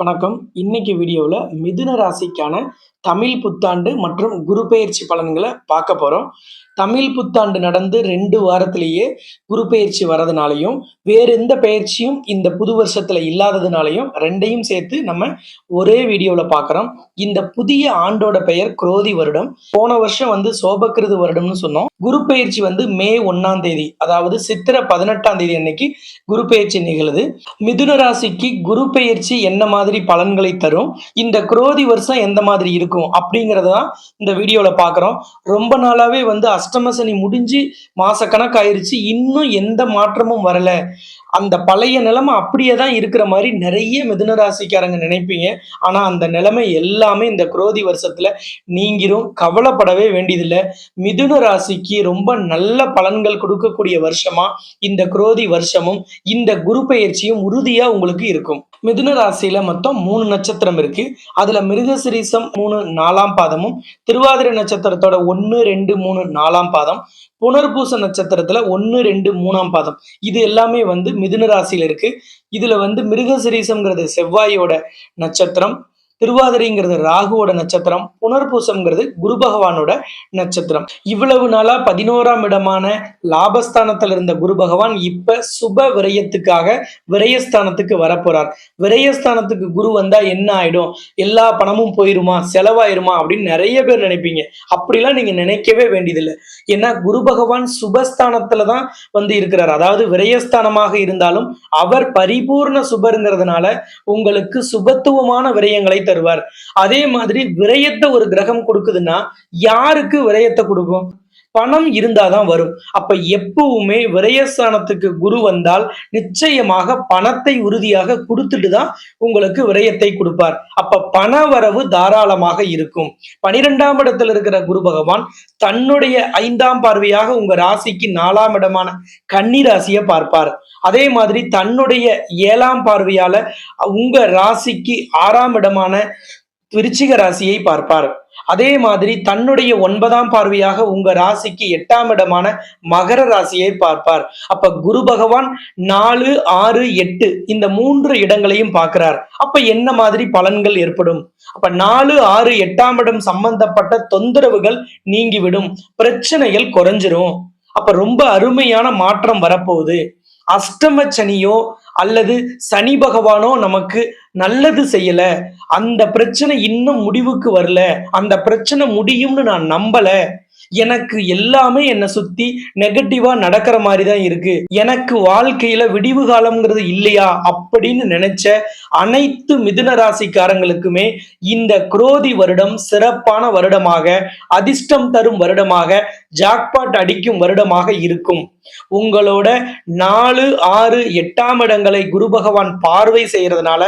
வணக்கம். இன்னைக்கு வீடியோவில் மிதுன ராசிக்கான தமிழ் புத்தாண்டு மற்றும் குரு பெயர்ச்சி பலன்களை பார்க்க போகிறோம் தமிழ் புத்தாண்டு நடந்து ரெண்டு வாரத்திலேயே குரு பெயர்ச்சி வரதுனாலையும் வேறு எந்த பயிற்சியும் இந்த புது வருஷத்தில் இல்லாததுனாலையும் ரெண்டையும் சேர்த்து நம்ம ஒரே வீடியோவில் பார்க்குறோம். இந்த புதிய ஆண்டோட பெயர் குரோதி வருடம். போன வருஷம் வந்து சோபக்கிருது வருடம்னு சொன்னோம். குரு பெயர்ச்சி வந்து மே ஒன்னாம் தேதி அதாவது சித்திரை பதினெட்டாம் தேதி அன்னைக்கு குரு பெயர்ச்சி நிகழுது. மிதுன ராசிக்கு குரு பெயர்ச்சி என்ன மாதிரி பலன்களை தரும்? இந்த குரோதி வருஷம் எந்த மாதிரி இருக்கும்? அப்படிங்கறத தான் இந்த வீடியோவில் பார்க்குறோம் ரொம்ப நாளாவே வந்து அஷ்டம சனி முடிஞ்சு மாசக்கணக்காயிருச்சு. இன்னும் எந்த மாற்றமும் வரல. அந்த பழைய நிலைமை அப்படியே தான் இருக்கிற மாதிரி நிறைய மிதுன ராசிக்காரங்க நினைப்பீங்க. ஆனால் அந்த நிலைமை எல்லாமே இந்த குரோதி வருஷத்துல நீங்கிரும். கவலைப்படவே வேண்டியதில்லை. மிதுன ராசிக்கு ரொம்ப நல்ல பலன்கள் கொடுக்கக்கூடிய வருஷமா இந்த குரோதி வருஷமும் இந்த குரு பயிற்சியும் உறுதியாக உங்களுக்கு இருக்கும். மிதுன ராசியில மொத்தம் மூணு நட்சத்திரம் இருக்கு. அதுல மிருகசிரீசம் மூணு நாலாம் பாதமும் திருவாதிரை நட்சத்திரத்தோட ஒன்னு ரெண்டு மூணு நாலாம் பாதம் புனர்பூச நட்சத்திரத்துல ஒன்னு ரெண்டு மூணாம் பாதம். இது எல்லாமே வந்து மிதுன ராசியில் இருக்கு. இதுல வந்து மிருகசிரீசம்ங்கிறது செவ்வாயோட நட்சத்திரம். திருவாதிரைங்கிறது ராகுவோட நட்சத்திரம் புனர்பூசம்ங்கிறது குரு பகவானோட நட்சத்திரம். இவ்வளவு நாளா பதினோராம் இடமான லாபஸ்தானத்தில் இருந்த குரு பகவான் இப்ப சுப விரயத்துக்காக விரயஸ்தானத்துக்கு வரப்போறார். விரயஸ்தானத்துக்கு குரு வந்தா என்ன ஆயிடும்? எல்லா பணமும் போயிருமா? செலவாயிருமா? அப்படின்னு நிறைய பேர் நினைப்பீங்க. அப்படிலாம் நீங்க நினைக்கவே வேண்டியதில்லை. ஏன்னா குரு பகவான் சுபஸ்தானத்துல தான் வந்து இருக்கிறார். அதாவது விரயஸ்தானமாக இருந்தாலும் அவர் பரிபூர்ண சுபருங்கிறதுனால உங்களுக்கு சுபத்துவமான விரயங்களை தருவார். அதே மாதிரி விரயத்தை ஒரு கிரகம் கொடுக்குதுன்னா யாருக்கு விரயத்தை கொடுக்கும்? பணம் இருந்தாதான் வரும். அப்ப எப்பவுமே விரயஸ்தானத்துக்கு குரு வந்தால் நிச்சயமாக பணத்தை உறுதியாக கொடுத்துட்டு தான் உங்களுக்கு விரயத்தை கொடுப்பார். அப்ப பண வரவு தாராளமாக இருக்கும். பனிரெண்டாம் இடத்துல இருக்கிற குரு பகவான் தன்னுடைய ஐந்தாம் பார்வையாக உங்க ராசிக்கு நாலாம் இடமான கன்னி ராசியை பார்ப்பார். அதே மாதிரி தன்னுடைய ஏழாம் பார்வையால உங்க ராசிக்கு ஆறாம் இடமான விருச்சிக ராசியை பார்ப்பார். அதே மாதிரி தன்னுடைய ஒன்பதாம் பார்வையாக உங்க ராசிக்கு எட்டாம் இடமான மகர ராசியை பார்ப்பார். அப்ப குரு பகவான் நாலு ஆறு எட்டு இந்த மூன்று இடங்களையும் பார்க்கிறார். அப்ப என்ன மாதிரி பலன்கள் ஏற்படும்? அப்ப நாலு ஆறு எட்டாம் இடம் சம்பந்தப்பட்ட தொந்தரவுகள் நீங்கிவிடும். பிரச்சனைகள் குறைஞ்சிரும். அப்ப ரொம்ப அருமையான மாற்றம் வரப்போகுது. அஷ்டம சனியோ அல்லது சனி பகவானோ நமக்கு நல்லது செய்யல. அந்த பிரச்சனை இன்னும் முடிவுக்கு வரல. அந்த பிரச்சனை முடியும்னு நான் நம்பல. எனக்கு எல்லாமே என்னை சுத்தி நெகட்டிவா நடக்கிற மாதிரி தான் இருக்கு. எனக்கு வாழ்க்கையில விடிவு காலம்ங்கிறது இல்லையா அப்படின்னு நினைச்ச அனைத்து மிதுன ராசிக்காரங்களுக்குமே இந்த குரோதி வருடம் சிறப்பான வருடமாக அதிர்ஷ்டம் தரும் வருடமாக ஜாக்பாட் அடிக்கும் வருடமாக இருக்கும். உங்களோட நாலு ஆறு எட்டாம் இடங்களை குரு பகவான் பார்வை செய்யறதுனால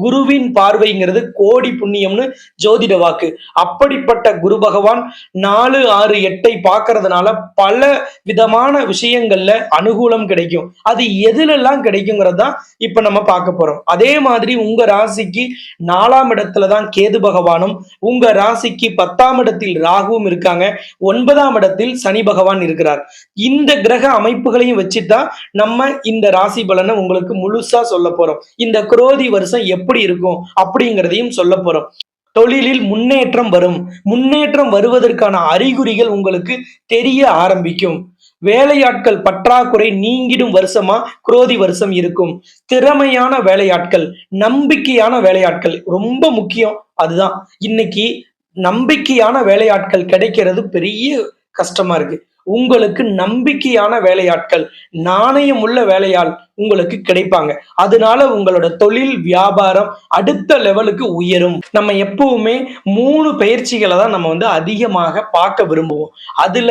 குருவின் பார்வைங்கிறது கோடி புண்ணியம்னு ஜோதிட வாக்கு. அப்படிப்பட்ட குரு பகவான் நாலு ஆறு எட்டை பார்க்கறதுனால பல விதமான விஷயங்கள்ல அனுகூலம் கிடைக்கும். அது எதுலெல்லாம் கிடைக்குங்கிறது தான் இப்ப நம்ம பார்க்க போறோம். அதே மாதிரி உங்க ராசிக்கு நாலாம் இடத்துல தான் கேது பகவானும் உங்க ராசிக்கு பத்தாம் இடத்தில் ராகுவும் இருக்காங்க. ஒன்பதாம் இடத்தில் சனி பகவான் இருக்கிறார். இந்த கிரக அமைப்புகளையும் வச்சுதான் நம்ம இந்த ராசி பலனை உங்களுக்கு முழுசா சொல்ல போறோம். இந்த குரோதி வருஷம் எப்படி இருக்கும் அப்படிங்கிறதையும் சொல்ல போறோம். தொழிலில் முன்னேற்றம் வரும். முன்னேற்றம் வருவதற்கான அறிகுறிகள் உங்களுக்கு தெரிய ஆரம்பிக்கும். வேலையாட்கள் பற்றாக்குறை நீங்கிடும் வருஷமா குரோதி வருஷம் இருக்கும். திறமையான வேலையாட்கள் நம்பிக்கையான வேலையாட்கள் ரொம்ப முக்கியம். அதுதான். இன்னைக்கு நம்பிக்கையான வேலையாட்கள் கிடைக்கிறது பெரிய கஷ்டமா இருக்கு. உங்களுக்கு நம்பிக்கையான வேலையாட்கள் நாணயம் உள்ள வேலையாள் உங்களுக்கு கிடைப்பாங்க. அதனால உங்களோட தொழில் வியாபாரம் அடுத்த லெவலுக்கு உயரும். நம்ம எப்பவுமே மூணு பயிற்சிகளை தான் நம்ம வந்து அதிகமாக பார்க்க விரும்புவோம். அதுல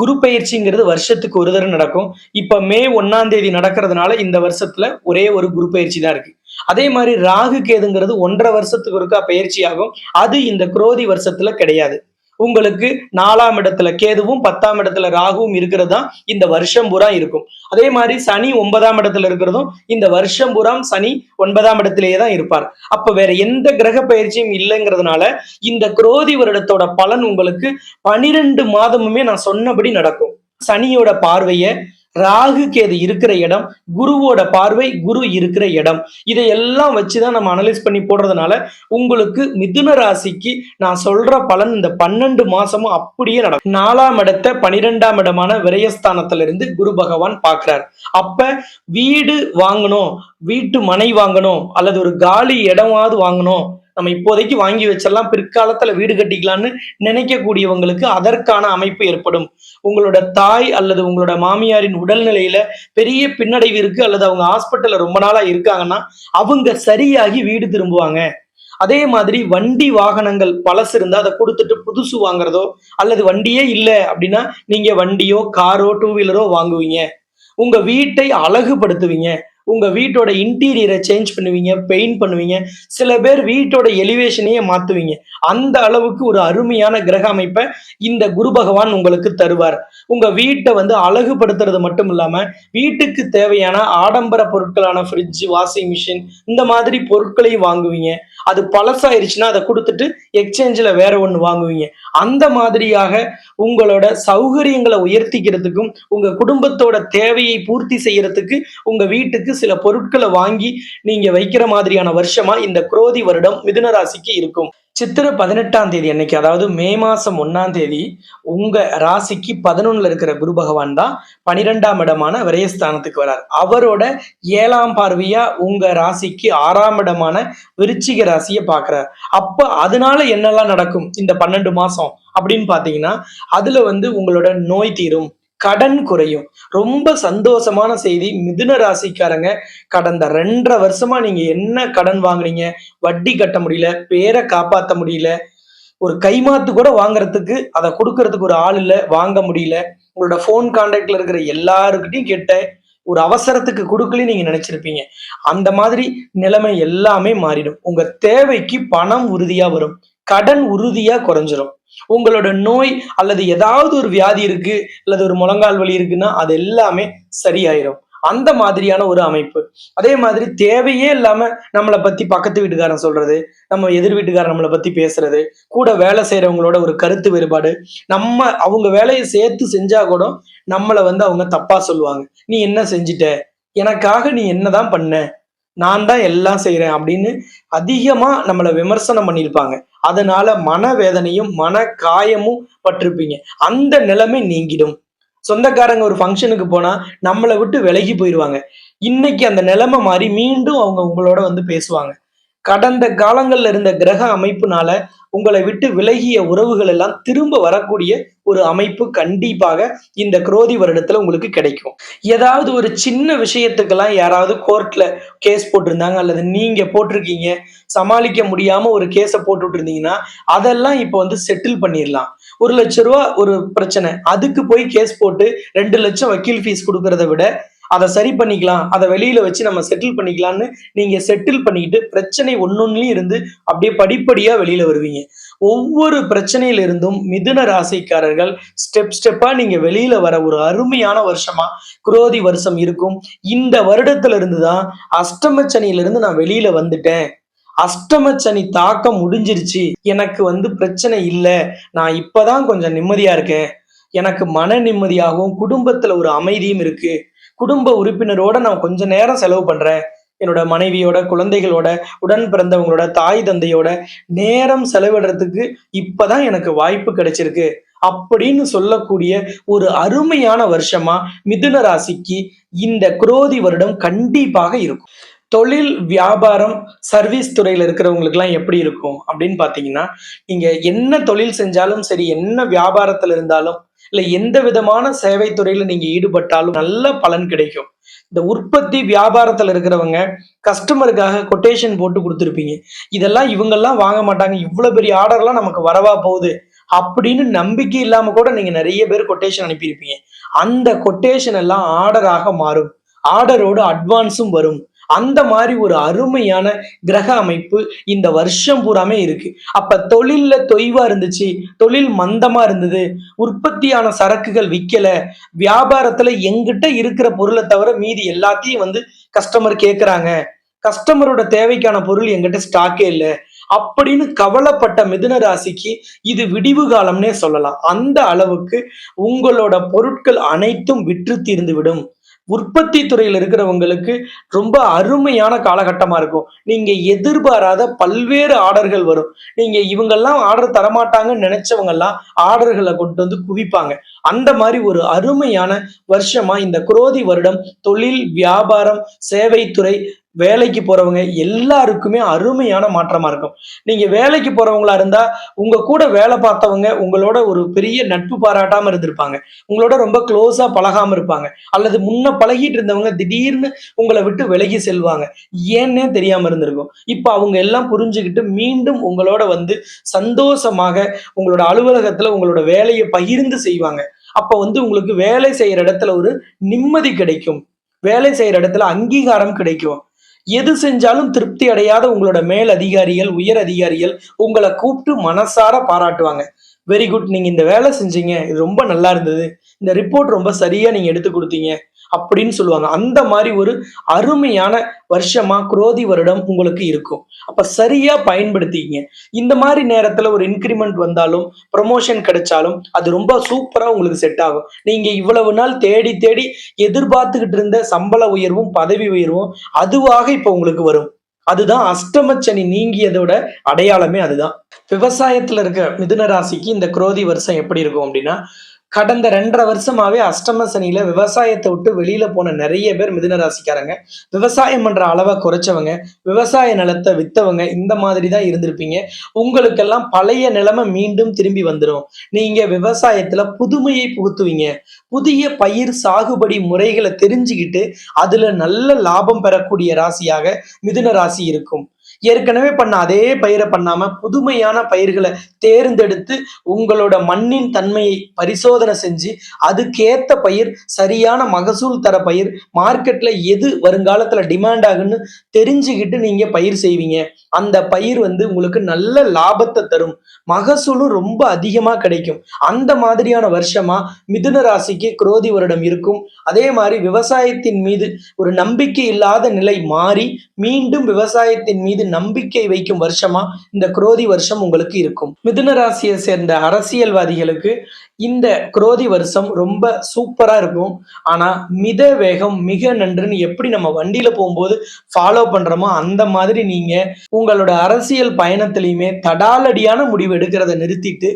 குரு பயிற்சிங்கிறது வருஷத்துக்கு ஒரு தடவை நடக்கும். இப்ப மே ஒன்னாம் தேதி நடக்கிறதுனால இந்த வருஷத்துல ஒரே ஒரு குரு பயிற்சி தான் இருக்கு. அதே மாதிரி ராகு கேதுங்கிறது ஒன்றரை வருஷத்துக்கு ஒருக்கா பயிற்சி ஆகும். அது இந்த குரோதி வருஷத்துல கிடையாது. உங்களுக்கு நாலாம் இடத்துல கேதுவும் பத்தாம் இடத்துல ராகுவும் இருக்கிறது தான் இந்த வருஷம் பூரா இருக்கும். அதே மாதிரி சனி ஒன்பதாம் இடத்துல இருக்கிறதும் இந்த வருஷம் பூரா சனி ஒன்பதாம் இடத்திலேயே தான் இருப்பார். அப்ப வேற எந்த கிரக பயிற்சியும் இல்லைங்கிறதுனால இந்த குரோதி வருடத்தோட பலன் உங்களுக்கு பனிரெண்டு மாதமுமே நான் சொன்னபடி நடக்கும். சனியோட பார்வையை ராகு கேது இருக்கிற இடம் குருவோட பார்வை குரு இருக்கிற இடம். இதையெல்லாம் வச்சுதான் நம்ம அனலைஸ் பண்ணி போடுறதுனால உங்களுக்கு மிதுன ராசிக்கு நான் சொல்ற பலன் இந்த பன்னெண்டு மாசமும் அப்படியே நடக்கும். நாலாம் இடத்த பனிரெண்டாம் இடமான விரயஸ்தானத்துல இருந்து குரு பகவான் பார்க்கிறார். அப்ப வீடு வாங்கணும் வீட்டு மனை வாங்கணும் அல்லது ஒரு காலி இடமாவது வாங்கணும். நம்ம இப்போதைக்கு வாங்கி வச்சிடலாம். பிற்காலத்துல வீடு கட்டிக்கலாம்னு நினைக்கக்கூடியவங்களுக்கு அதற்கான அமைப்பு ஏற்படும். உங்களோட தாய் அல்லது உங்களோட மாமியாரின் உடல்நிலையில பெரிய பின்னடைவு இருக்கு. அல்லது அவங்க ஹாஸ்பிட்டல்ல ரொம்ப நாளா இருக்காங்கன்னா அவங்க சரியாகி வீடு திரும்புவாங்க. அதே மாதிரி வண்டி வாகனங்கள் பழசு இருந்தா அதை கொடுத்துட்டு புதுசு வாங்குறதோ அல்லது வண்டியே இல்லை அப்படின்னா நீங்க வண்டியோ காரோ டூ வீலரோ வாங்குவீங்க. உங்க வீட்டை அழகுபடுத்துவீங்க. உங்கள் வீட்டோட இன்டீரியரை சேஞ்ச் பண்ணுவீங்க பெயிண்ட் பண்ணுவீங்க. சில பேர் வீட்டோட எலிவேஷனையே மாற்றுவீங்க அந்த அளவுக்கு ஒரு அருமையான கிரக அமைப்பை இந்த குரு பகவான் உங்களுக்கு தருவார். உங்கள் வீட்டை வந்து அழகுபடுத்துறது மட்டும் இல்லாமல் வீட்டுக்கு தேவையான ஆடம்பர பொருட்களான ஃப்ரிட்ஜ் வாஷிங் மிஷின் இந்த மாதிரி பொருட்களையும் வாங்குவீங்க. அது பழசாயிருச்சுன்னா அதை கொடுத்துட்டு எக்ஸ்சேஞ்சில் வேற ஒன்று வாங்குவீங்க. அந்த மாதிரியாக உங்களோட சௌகரியங்களை உயர்த்திக்கிறதுக்கும் உங்க குடும்பத்தோட தேவையை பூர்த்தி செய்யறதுக்கு உங்க வீட்டுக்கு சில பொருட்களை வாங்கி நீங்க வைக்கிற மாதிரியான வருஷமா இந்த குரோதி வருடம் மிதுன ராசிக்கு இருக்கும். சித்திரை பதினெட்டாம் தேதி அன்னைக்கு அதாவது மே மாசம் ஒன்னாம் தேதி உங்க ராசிக்கு பதினொன்னுல இருக்கிற குரு பகவான் தான் பனிரெண்டாம் இடமான விரயஸ்தானத்துக்கு வரார். அவரோட ஏழாம் பார்வையா உங்க ராசிக்கு ஆறாம் இடமான விருச்சிக ராசியை பாக்குறார் அப்ப அதனால என்னெல்லாம் நடக்கும் இந்த பன்னெண்டு மாசம் அப்படின்னு பாத்தீங்கன்னா அதுல வந்து உங்களோட நோய் தீரும். கடன் குறையும். ரொம்ப சந்தோஷமான செய்தி. மிதுன ராசிக்காரங்க கடந்த ரெண்டரை வருஷமா நீங்க என்ன கடன் வாங்குனீங்க? வட்டி கட்ட முடியல பேரை காப்பாத்த முடியல ஒரு கைமாத்து கூட வாங்குறதுக்கு அதை கொடுக்கறதுக்கு ஒரு ஆள் இல்லை வாங்க முடியல. உங்களோட ஃபோன் கான்டாக்ட்ல இருக்கிற எல்லாருக்கிட்டையும் கேட்ட ஒரு அவசரத்துக்கு கொடுக்கலன்னு நீங்க நினைச்சிருப்பீங்க. அந்த மாதிரி நிலைமை எல்லாமே மாறிடும். உங்க தேவைக்கு பணம் உறுதியா வரும். கடன் உறுதியா குறைஞ்சிரும். உங்களோட நோய் அல்லது ஏதாவது ஒரு வியாதி இருக்கு அல்லது ஒரு முழங்கால் வலி இருக்குன்னா அது எல்லாமே சரியாயிரும். அந்த மாதிரியான ஒரு அமைப்பு. அதே மாதிரி தேவையே இல்லாம நம்மளை பத்தி பக்கத்து வீட்டுக்காரன் சொல்றது நம்ம எதிர் வீட்டுக்காரன் நம்மளை பத்தி பேசுறது கூட வேலை செய்யறவங்களோட ஒரு கருத்து வேறுபாடு. நம்ம அவங்க வேலையை சேர்த்து செஞ்சா கூட நம்மளை வந்து அவங்க தப்பா சொல்லுவாங்க. நீ என்ன செஞ்சிட்ட? எனக்காக நீ என்னதான் பண்ண? நான் தான் எல்லாம் செய்யறேன் அப்படின்னு அதிகமா நம்மளை விமர்சனம் பண்ணியிருப்பாங்க. அதனால மனவேதனையும் மன காயமும் பட்டிருப்பீங்க. அந்த நிலைமை நீங்கிடும். சொந்தக்காரங்க ஒரு ஃபங்க்ஷனுக்கு போனா நம்மளை விட்டு விலகி போயிடுவாங்க இன்னைக்கு அந்த நிலைமை மாறி மீண்டும் அவங்க உங்களோட வந்து பேசுவாங்க. கடந்த காலங்கள்ல இருந்த கிரக அமைப்புனால உங்களை விட்டு விலகிய உறவுகள் எல்லாம் திரும்ப வரக்கூடிய ஒரு அமைப்பு கண்டிப்பாக இந்த குரோதி வருடத்துல உங்களுக்கு கிடைக்கும். ஏதாவது ஒரு சின்ன விஷயத்துக்கெல்லாம் யாராவது கோர்ட்ல கேஸ் போட்டிருந்தாங்க அல்லது நீங்க போட்டிருக்கீங்க சமாளிக்க முடியாம ஒரு கேஸை போட்டுட்டு இருந்தீங்கன்னா அதெல்லாம் இப்போ வந்து செட்டில் பண்ணிடலாம் ஒரு லட்ச ரூபா ஒரு பிரச்சனை. அதுக்கு போய் கேஸ் போட்டு ரெண்டு லட்சம் வக்கீல் ஃபீஸ் கொடுக்கறத விட அதை சரி பண்ணிக்கலாம் அதை வெளியில வச்சு நம்ம செட்டில் பண்ணிக்கலாம்னு நீங்க செட்டில் பண்ணிக்கிட்டு பிரச்சனை ஒன்னொன்னுலயும் இருந்து அப்படியே படிப்படியா வெளியில வருவீங்க. ஒவ்வொரு பிரச்சனையிலிருந்தும் மிதுன ராசிக்காரர்கள் ஸ்டெப் ஸ்டெப்பா நீங்க வெளியில வர ஒரு அருமையான வருஷமா குரோதி வருஷம் இருக்கும். இந்த வருடத்துல இருந்து தான் அஷ்டம சனியிலிருந்து நான் வெளியில வந்துட்டேன். அஷ்டம சனி தாக்கம் முடிஞ்சிருச்சு. எனக்கு வந்து பிரச்சனை இல்லை. நான் இப்பதான் கொஞ்சம் நிம்மதியா இருக்கேன். எனக்கு மன நிம்மதியாகவும் குடும்பத்துல ஒரு அமைதியும் இருக்கு. குடும்ப உறுப்பினரோட நான் கொஞ்ச நேரம் செலவு பண்றேன். என்னோட மனைவியோட குழந்தைகளோட உடன் பிறந்தவங்களோட தாய் தந்தையோட நேரம் செலவிடுறதுக்கு இப்பதான் எனக்கு வாய்ப்பு கிடைச்சிருக்கு. அப்படின்னு சொல்லக்கூடிய ஒரு அருமையான வருஷமா மிதுன ராசிக்கு இந்த குரோதி வருடம் கண்டிப்பாக இருக்கும். தொழில் வியாபாரம் சர்வீஸ் துறையில இருக்கிறவங்களுக்குலாம் எப்படி இருக்கும்? அப்படின்னு பாத்தீங்கன்னா நீங்க என்ன தொழில் செஞ்சாலும் சரி என்ன வியாபாரத்துல இருந்தாலும் இல்ல எந்த விதமான சேவை துறையில நீங்க ஈடுபட்டாலும் நல்ல பலன் கிடைக்கும். இந்த உற்பத்தி வியாபாரத்துல இருக்கிறவங்க கஸ்டமருக்காக கொட்டேஷன் போட்டு கொடுத்துருப்பீங்க. இதெல்லாம் இவங்கெல்லாம் வாங்க மாட்டாங்க. இவ்வளவு பெரிய ஆர்டர்லாம் நமக்கு வரவா போகுது? அப்படின்னு நம்பிக்கை இல்லாம கூட நீங்க நிறைய பேர் கொட்டேஷன் அனுப்பியிருப்பீங்க. அந்த கொட்டேஷன் எல்லாம் ஆர்டராக மாறும். ஆர்டரோட அட்வான்ஸும் வரும். அந்த மாதிரி ஒரு அருமையான கிரக அமைப்பு இந்த வருஷம் பூராமே இருக்கு. அப்ப தொழில்ல தொய்வா இருந்துச்சு தொழில் மந்தமா இருந்தது உற்பத்தியான சரக்குகள் விற்கல வியாபாரத்துல எங்கிட்ட இருக்கிற பொருளை தவிர மீதி எல்லாத்தையும் வந்து கஸ்டமர் கேட்குறாங்க கஸ்டமரோட தேவைக்கான பொருள் எங்கிட்ட ஸ்டாக்கே இல்லை. அப்படின்னு கவலைப்பட்ட மிதுன ராசிக்கு இது விடிவு காலம்னே சொல்லலாம். அந்த அளவுக்கு உங்களோட பொருட்கள் அனைத்தும் விற்று தீர்ந்து விடும். உற்பத்தி துறையில் இருக்கிறவங்களுக்கு ரொம்ப அருமையான காலகட்டமாக இருக்கும். நீங்கள் எதிர்பாராத பல்வேறு ஆர்டர்கள் வரும். நீங்கள் இவங்கெல்லாம் ஆர்டர் தரமாட்டாங்கன்னு நினைச்சவங்கெல்லாம் ஆர்டர்களை கொண்டு வந்து குவிப்பாங்க. அந்த மாதிரி ஒரு அருமையான வருஷமா இந்த குரோதி வருடம் தொழில் வியாபாரம் சேவைத்துறை வேலைக்கு போறவங்க எல்லாருக்குமே அருமையான மாற்றமா இருக்கும். நீங்க வேலைக்கு போறவங்களா இருந்தா உங்க கூட வேலை பார்த்தவங்க உங்களோட ஒரு பெரிய நட்பு பாராட்டாம இருந்திருப்பாங்க. உங்களோட ரொம்ப க்ளோஸா பழகாம இருப்பாங்க. அல்லது முன்ன பழகிட்டு இருந்தவங்க திடீர்னு உங்களை விட்டு விலகி செல்வாங்க. ஏன்னே தெரியாம இருந்திருக்கும். இப்ப அவங்க எல்லாம் புரிஞ்சுக்கிட்டு மீண்டும் உங்களோட வந்து சந்தோஷமாக உங்களோட அலுவலகத்துல உங்களோட வேலையை பகிர்ந்து செய்வாங்க. அப்ப வந்து உங்களுக்கு வேலை செய்யற இடத்துல ஒரு நிம்மதி கிடைக்கும். வேலை செய்யற இடத்துல அங்கீகாரம் கிடைக்கும். எது செஞ்சாலும் திருப்தி அடையாத உங்களோட மேல் அதிகாரிகள் உயர் அதிகாரிகள் உங்களை கூப்பிட்டு மனசார பாராட்டுவாங்க. வெரி குட் நீங்க இந்த வேலை செஞ்சீங்க. இது ரொம்ப நல்லா இருந்தது. இந்த ரிப்போர்ட் ரொம்ப சரியா நீங்க எடுத்து கொடுத்தீங்க. அப்படின்னு சொல்லுவாங்க. அந்த மாதிரி ஒரு அருமையான வருஷமா குரோதி வருடம் உங்களுக்கு இருக்கும். அப்ப சரியா பயன்படுத்திக்கிங்க. இந்த மாதிரி நேரத்துல ஒரு இன்க்ரிமெண்ட் வந்தாலும் ப்ரமோஷன் கிடைச்சாலும் அது ரொம்ப சூப்பரா உங்களுக்கு செட் ஆகும். நீங்க இவ்வளவு நாள் தேடி தேடி எதிர்பார்த்துக்கிட்டு இருந்த சம்பள உயர்வும் பதவி உயர்வும் அதுவாக இப்ப உங்களுக்கு வரும். அதுதான் அஷ்டமச்சனி நீங்கியதோட அடையாளமே அதுதான். விவசாயத்துல இருக்க மிதுன ராசிக்கு இந்த குரோதி வருஷம் எப்படி இருக்கும் அப்படின்னா கடந்த ரெண்டரை வருஷமாவே அஷ்டம சனியில விவசாயத்தை விட்டு வெளியில போன நிறைய பேர் மிதுன ராசிக்காரங்க. விவசாயம் பண்ற அளவை குறைச்சவங்க விவசாய நிலத்தை வித்தவங்க இந்த மாதிரி தான் இருந்திருப்பீங்க. உங்களுக்கெல்லாம் பழைய நிலைமை மீண்டும் திரும்பி வந்துடும் நீங்க விவசாயத்துல புதுமையை புகுத்துவீங்க. புதிய பயிர் சாகுபடி முறைகளை தெரிஞ்சுக்கிட்டு அதுல நல்ல லாபம் பெறக்கூடிய ராசியாக மிதுன ராசி இருக்கும். ஏற்கனவே பண்ண அதே பயிரை பண்ணாம புதுமையான பயிர்களை தேர்ந்தெடுத்து உங்களோட மண்ணின் தன்மையை பரிசோதனை செஞ்சு அதுக்கேத்த பயிர் சரியான மகசூல் தர பயிர் மார்க்கெட்ல எது வருங்காலத்துல டிமாண்ட் ஆகுன்னு தெரிஞ்சுக்கிட்டு நீங்க பயிர் செய்வீங்க. அந்த பயிர் வந்து உங்களுக்கு நல்ல லாபத்தை தரும். மகசூலும் ரொம்ப அதிகமா கிடைக்கும். அந்த மாதிரியான வருஷமா மிதுன ராசிக்கு குரோதி வருடம் இருக்கும். அதே மாதிரி விவசாயத்தின் மீது ஒரு நம்பிக்கை இல்லாத நிலை மாறி மீண்டும் விவசாயத்தின் மீது நம்பிக்கை வைக்கும் வருஷமா இந்த குரோதி வருஷம் உங்களுக்கு இருக்கும். மிதுன ராசியை சேர்ந்த அரசியல்வாதிகளுக்கு இந்த குரோதி வருஷம் ரொம்ப சூப்பரா இருக்கும். ஆனா மித வேகம் மிக நன்றுன்னு எப்படி நம்ம வண்டியில போகும்போது ஃபாலோ பண்றோமோ அந்த மாதிரி நீங்க உங்களோட அரசியல் பயணத்திலையுமே தடாலடியான முடிவு எடுக்கிறத நிறுத்திட்டு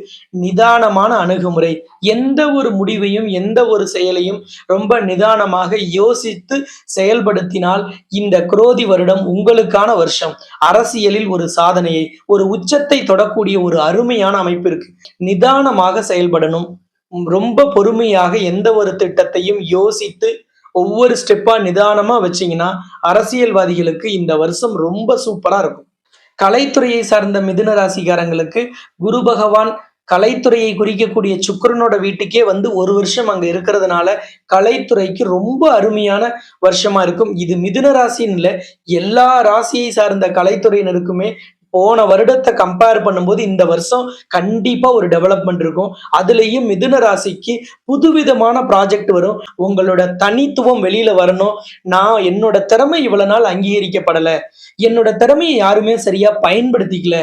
நிதானமான அணுகுமுறை எந்த ஒரு முடிவையும் எந்த ஒரு செயலையும் ரொம்ப நிதானமாக யோசித்து செயல்படுத்தினால் இந்த குரோதி வருடம் உங்களுக்கான வருஷம். அரசியலில் ஒரு சாதனையை ஒரு உச்சத்தை தொடக்கூடிய ஒரு அருமையான அமைப்பு இருக்கு. நிதானமாக செயல்படணும். ரொம்ப பொறுமையாக எந்த ஒரு திட்டத்தையும் யோசித்து ஒவ்வொரு ஸ்டெப்பா நிதானமா வச்சீங்கன்னா அரசியல்வாதிகளுக்கு இந்த வருஷம் ரொம்ப சூப்பரா இருக்கும். கலைத்துறையை சார்ந்த மிதுன ராசிக்காரங்களுக்கு குரு பகவான் கலைத்துறையை குறிக்கக்கூடிய சுக்கரனோட வீட்டுக்கே வந்து ஒரு வருஷம் அங்க இருக்கிறதுனால கலைத்துறைக்கு ரொம்ப அருமையான வருஷமா இருக்கும். இது மிதுன ராசின்னு எல்லா ராசியை சார்ந்த கலைத்துறையினருக்குமே போன வருடத்தை கம்பேர் பண்ணும்போது இந்த வருஷம் கண்டிப்பா ஒரு டெவலப்மெண்ட் இருக்கும். அதுலயும் மிதுன ராசிக்கு புதுவிதமான ப்ராஜெக்ட் வரும். உங்களோட தனித்துவம் வெளியில வரணும். நான் என்னோட திறமை இவ்வளவு நாள் அங்கீகரிக்கப்படல. என்னோட திறமையை யாருமே சரியா பயன்படுத்திக்கல.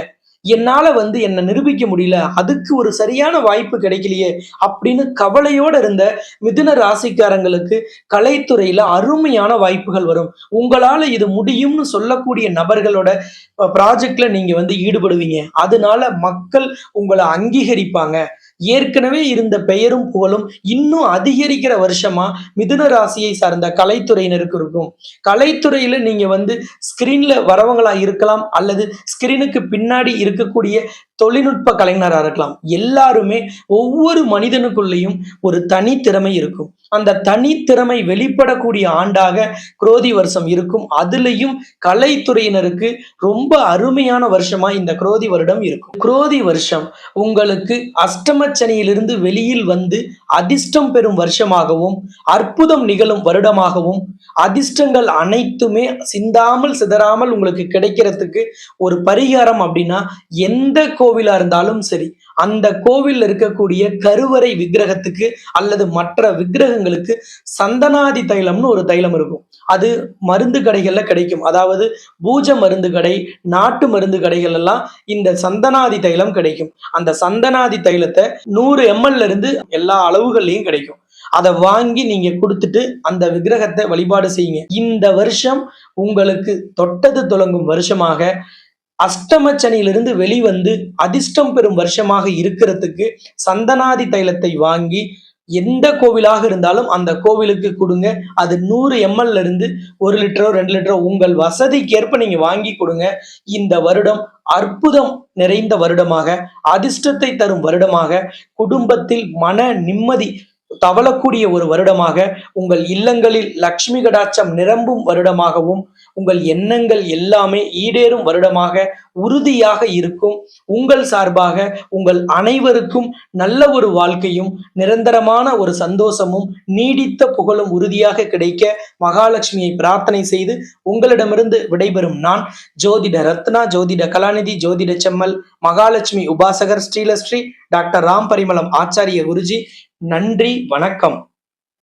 என்னால் வந்து என்னை நிரூபிக்க முடியல அதுக்கு ஒரு சரியான வாய்ப்பு கிடைக்கலையே அப்படின்னு கவலையோடு இருந்த மிதுன ராசிக்காரங்களுக்கு கலைத்துறையில் அருமையான வாய்ப்புகள் வரும். உங்களால் இது முடியும்னு சொல்லக்கூடிய நபர்களோட ப்ராஜெக்டில் நீங்கள் வந்து ஈடுபடுவீங்க. அதனால மக்கள் உங்களை அங்கீகரிப்பாங்க. ஏற்கனவே இருந்த பெயரும் புகழும் இன்னும் அதிகரிக்கிற வருஷமா மிதுன ராசியை சார்ந்த கலைத்துறையினருக்கு இருக்கும். கலைத்துறையில நீங்க வந்து ஸ்கிரீன்ல வரவங்களா இருக்கலாம் அல்லது ஸ்கிரீனுக்கு பின்னாடி இருக்கக்கூடிய தொழில்நுட்ப கலைஞராக இருக்கலாம். எல்லாருமே ஒவ்வொரு மனிதனுக்குள்ளேயும் ஒரு தனித்திறமை இருக்கும். அந்த தனித்திறமை வெளிப்படக்கூடிய ஆண்டாக குரோதி வருஷம் இருக்கும். அதுலயும் கலைத்துறையினருக்கு ரொம்ப அருமையான வருஷமா இந்த குரோதி வருடம் இருக்கும். குரோதி வருஷம் உங்களுக்கு அஷ்டம சனியிலிருந்து வெளியில் வந்து அதிர்ஷ்டம் பெறும் வருஷமாகவும் அற்புதம் நிகழும் வருடமாகவும் அதிர்ஷ்டங்கள் அனைத்துமே சிந்தாமல் சிதறாமல் உங்களுக்கு கிடைக்கிறதுக்கு ஒரு பரிகாரம் அப்படின்னா எந்த கோவிலா இருந்தாலும் சரி அந்த கோவில் இருக்கக்கூடிய கருவறை விக்கிரகத்துக்கு அல்லது மற்ற விக்கிரகங்களுக்கு சந்தனாதி தைலம்னு ஒரு தைலம் இருக்கும். அது மருந்து கடைகள்ல கிடைக்கும். அதாவது பூஜை மருந்து கடை நாட்டு மருந்து கடைகள் எல்லாம் இந்த சந்தனாதி தைலம் கிடைக்கும். அந்த சந்தனாதி தைலத்தை நூறு எம்எல்ல இருந்து எல்லா அளவுகள்லையும் கிடைக்கும். அதை வாங்கி நீங்க கொடுத்துட்டு அந்த விக்கிரகத்தை வழிபாடு செய்யுங்க. இந்த வருஷம் உங்களுக்கு தொட்டது தொடங்கும் வருஷமாக அஷ்டம சனியிலிருந்து வெளிவந்து அதிர்ஷ்டம் பெறும் வருஷமாக இருக்கிறதுக்கு சந்தனாதி தைலத்தை வாங்கி எந்த கோவிலாக இருந்தாலும் அந்த கோவிலுக்கு கொடுங்க. அது நூறு எம்எல்ல இருந்து ஒரு லிட்டரோ ரெண்டு லிட்டரோ உங்கள் வசதிக்கேற்ப நீங்க வாங்கி கொடுங்க. இந்த வருடம் அற்புதம் நிறைந்த வருடமாக அதிர்ஷ்டத்தை தரும் வருடமாக குடும்பத்தில் மன நிம்மதி தவழக்கூடிய ஒரு வருடமாக உங்கள் இல்லங்களில் லக்ஷ்மி கடாட்சம் நிரம்பும் வருடமாகவும் உங்கள் எண்ணங்கள் எல்லாமே ஈடேறும் வருடமாக உறுதியாக இருக்கும். உங்கள் சார்பாக உங்கள் அனைவருக்கும் நல்ல ஒரு வாழ்க்கையும் நிரந்தரமான ஒரு சந்தோஷமும் நீடித்த புகழும் உறுதியாக கிடைக்க மகாலட்சுமியை பிரார்த்தனை செய்து உங்களிடமிருந்து விடைபெறும் நான் ஜோதிட ரத்னா ஜோதிட கலாநிதி ஜோதிட செம்மல் மகாலட்சுமி உபாசகர் ஸ்ரீலஸ்ரீ டாக்டர் ராம் பரிமளம் ஆச்சாரிய குருஜி. நன்றி வணக்கம்.